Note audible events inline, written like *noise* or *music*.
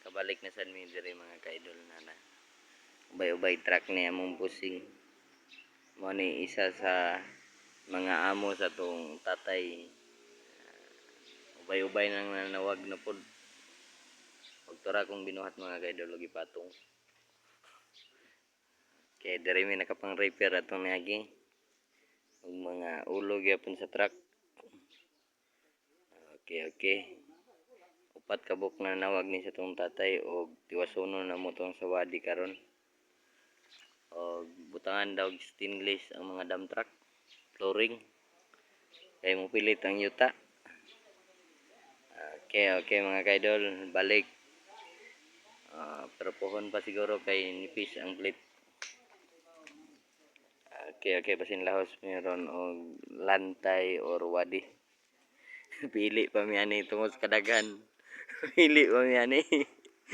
Nakabalik na sa mi diri mga kaidol na na. Ubay-ubay truck ni among busing. Mo isa sa mga amo sa tong tatay. Ubay-ubay nang nanawag na pod. Pagtura kong binuhat mga kaidol lagi patong. Kaya diri mi nakapang repair atong niagi. Ug mga ulo gyapon sa truck. Okay, okay. Upat ka buk na nawag ni sa tong tatay og tiwasono na mo tong sawadi karon. Og butangan daw stainless ang mga dump truck, flooring. Kay mo pilit ang yuta. Okay, okay mga kaidol, balik. Ah, pero pohon pa siguro kay nipis ang plate. Okay, okay, basin lahos meron og lantay or wadi. *laughs* Pili pa mi ani tungod kadagan. Pili pa mi ani.